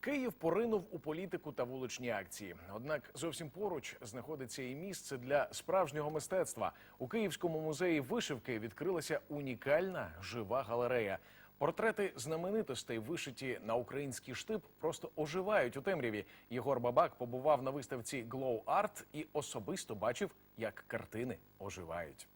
Київ поринув у політику та вуличні акції. Однак зовсім поруч знаходиться і місце для справжнього мистецтва. У Київському музеї вишивки відкрилася унікальна жива галерея. Портрети знаменитостей, вишиті на український штип, просто оживають у темряві. Єгор Бабак побував на виставці Glow Art і особисто бачив, як картини оживають.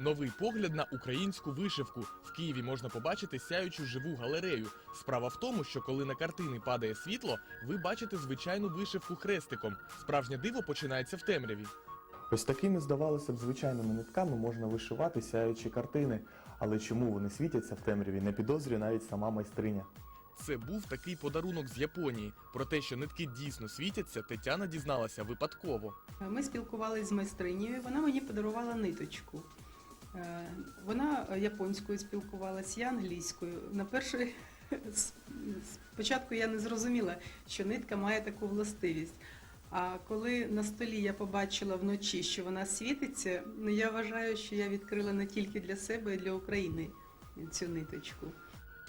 Новий погляд на українську вишивку. В Києві можна побачити сяючу живу галерею. Справа в тому, що коли на картини падає світло, ви бачите звичайну вишивку хрестиком. Справжнє диво починається в темряві. Ось такими, здавалося б, звичайними нитками можна вишивати сяючі картини. Але чому вони світяться в темряві, не підозрює навіть сама майстриня. Це був такий подарунок з Японії. Про те, що нитки дійсно світяться, Тетяна дізналася випадково. Ми спілкувалися з майстринею, вона мені подарувала ниточку. Е, Вона японською спілкувалася, я англійською. На перший спочатку я не зрозуміла, що нитка має таку властивість. А коли на столі я побачила вночі, що вона світиться, ну я вважаю, що я відкрила не тільки для себе, а й для України цю ниточку.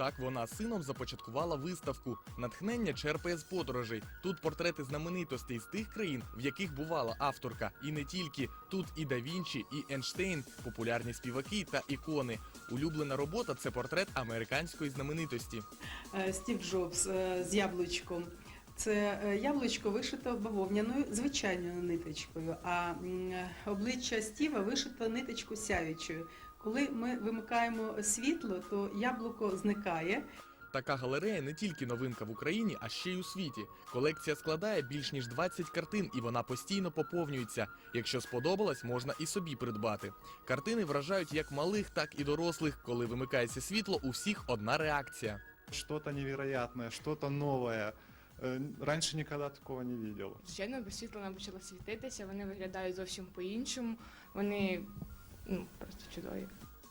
Так вона сином започаткувала виставку. Натхнення черпає з подорожей. Тут портрети знаменитостей з тих країн, в яких бувала авторка. І не тільки тут і Да Вінчі, і Ейнштейн, популярні співаки та ікони. Улюблена робота це портрет американської знаменитості. Е, Стів Джобс е, з яблучком. Це е, яблучко вишито бавовняною звичайною ниточкою, а обличчя Стіва вишито ниточку сяючою. Коли ми вимикаємо світло, то яблуко зникає. Така галерея не тільки новинка в Україні, а ще й у світі. Колекція складає більш ніж 20 картин, і вона постійно поповнюється. Якщо сподобалось, можна і собі придбати. Картини вражають як малих, так і дорослих. Коли вимикається світло, у всіх одна реакція. что-то невероятное, что-то новое. Э, Раньше никогда такого не видел. Звичайно, без світла вона почала світитися, вони виглядають зовсім по-іншому. Вони ну, просто чудові.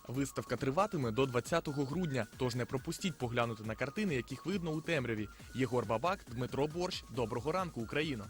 Виставка триватиме до 20 грудня, тож не пропустіть поглянути на картини, яких видно у темряві. Єгор Бабак, Дмитро Борщ. Доброго ранку, Україно!